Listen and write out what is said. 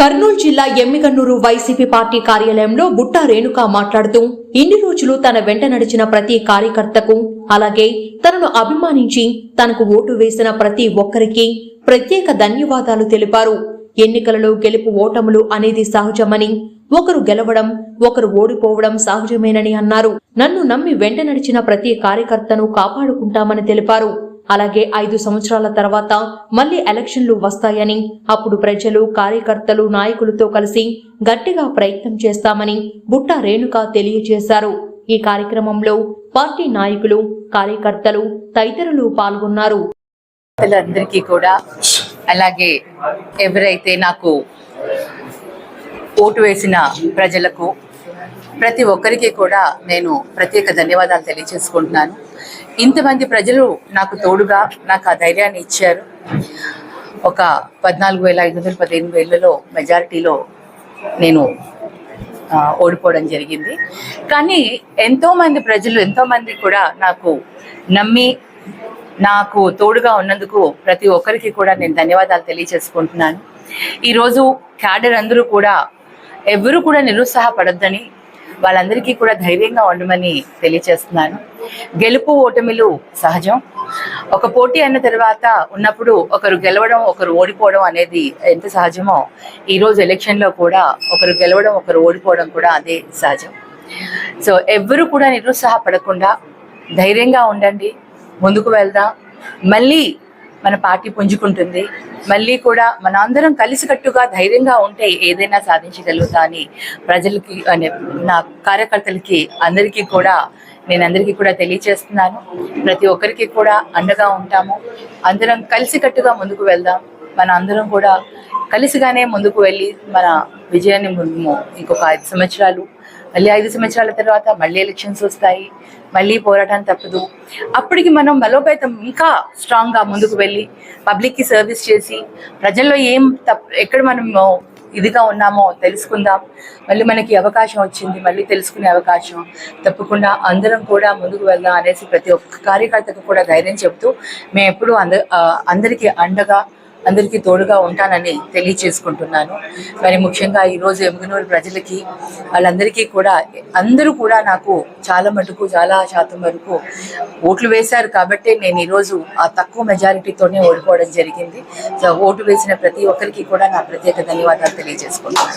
కర్నూలు జిల్లా Emmiganur YCP party కార్యాలయంలో బుట్టా రేణుక మాట్లాడుతూ ఇన్ని రోజులు తన వెంట నడిచిన ప్రతి కార్యకర్తకు అలాగే తనను అభిమానించి తనకు ఓటు వేసిన ప్రతి ఒక్కరికి ప్రత్యేక ధన్యవాదాలు తెలిపారు. ఎన్నికలలో గెలుపు ఓటములు అనేది సహజమని ఒకరు గెలవడం ఒకరు ఓడిపోవడం సహజమేనని అన్నారు. నన్ను నమ్మి వెంట నడిచిన ప్రతి కార్యకర్తను కాపాడుకుంటామని తెలిపారు. అలాగే ఐదు సంవత్సరాల తర్వాత మళ్ళీ ఎలక్షన్లు వస్తాయని అప్పుడు ప్రజలు కార్యకర్తలు నాయకులతో కలిసి గట్టిగా ప్రయత్నం చేస్తామని బుట్ట రేణుక తెలియజేశారు. ఈ కార్యక్రమంలో పార్టీ నాయకులు కార్యకర్తలు తదితరులు పాల్గొన్నారు. అందరికీ కూడా అలాగే ఎవరైతే నాకు ఓటు వేసిన ప్రజలకు ప్రతి ఒక్కరికి కూడా నేను ప్రత్యేక ధన్యవాదాలు తెలియజేసుకుంటున్నాను. ఇంతమంది ప్రజలు నాకు తోడుగా నాకు ఆ ధైర్యాన్ని ఇచ్చారు. ఒక పద్నాలుగు వేల ఐదు వందల పదిహేను వేలలో మెజారిటీలో నేను ఓడిపోవడం జరిగింది. కానీ ఎంతోమంది ప్రజలు ఎంతోమంది కూడా నాకు నమ్మి నాకు తోడుగా ఉన్నందుకు ప్రతి ఒక్కరికి కూడా నేను ధన్యవాదాలు తెలియజేసుకుంటున్నాను. ఈరోజు క్యాడర్ అందరూ కూడా ఎవరు కూడా నిరుత్సాహపడొద్దని వాళ్ళందరికీ కూడా ధైర్యంగా ఉండమని తెలియచేస్తున్నాను గెలుపు ఓటమిలు సహజం. ఒక పోటీ అన్న తర్వాత ఉన్నప్పుడు ఒకరు గెలవడం ఒకరు ఓడిపోవడం అనేది ఎంత సహజమో ఈరోజు ఎలక్షన్లో కూడా ఒకరు గెలవడం ఒకరు ఓడిపోవడం కూడా అదే సహజం. సో ఎవ్వరూ కూడా నిరుత్సాహపడకుండా ధైర్యంగా ఉండండి ముందుకు వెళ్దాం. మళ్ళీ మన పార్టీ పుంజుకుంటుంది. మళ్ళీ కూడా మన అందరం కలిసికట్టుగా ధైర్యంగా ఉంటే ఏదైనా సాధించగలుగుతా అని ప్రజలకి అనే నా కార్యకర్తలకి అందరికీ కూడా నేను అందరికీ కూడా తెలియచేస్తున్నాను. ప్రతి ఒక్కరికి కూడా అండగా ఉంటాము. అందరం కలిసికట్టుగా ముందుకు వెళ్దాం. మన అందరం కూడా కలిసిగానే ముందుకు వెళ్ళి మన విజయాన్ని ముందు ఇంకొక ఐదు సంవత్సరాలు మళ్ళీ ఐదు సంవత్సరాల తర్వాత మళ్ళీ ఎలక్షన్స్ వస్తాయి మళ్ళీ పోరాటం తప్పదు. అప్పటికి మనం బలోపేతం ఇంకా స్ట్రాంగ్గా ముందుకు వెళ్ళి పబ్లిక్కి సర్వీస్ చేసి ప్రజల్లో ఏం తప్ప ఎక్కడ మనం ఇదిగా ఉన్నామో తెలుసుకుందాం. మళ్ళీ మనకి అవకాశం వచ్చింది మళ్ళీ తెలుసుకునే అవకాశం. తప్పకుండా అందరం కూడా ముందుకు వెళ్దాం అనేసి ప్రతి ఒక్క కార్యకర్తకు కూడా ధైర్యం చెప్తూ మేము ఎప్పుడూ అంద అందరికీ అండగా అందరికీ తోడుగా ఉంటానని తెలియచేసుకుంటున్నాను. మరి ముఖ్యంగా ఈరోజు ఎముగనూరు ప్రజలకి వాళ్ళందరికీ కూడా అందరూ కూడా నాకు చాలా మటుకు చాలా శాతం వరకు ఓట్లు వేశారు కాబట్టి నేను ఈరోజు ఆ తక్కువ మెజారిటీతోనే ఓడిపోవడం జరిగింది. సో ఓటు వేసిన ప్రతి ఒక్కరికి కూడా నా ప్రత్యేక ధన్యవాదాలు తెలియజేసుకుంటున్నాను.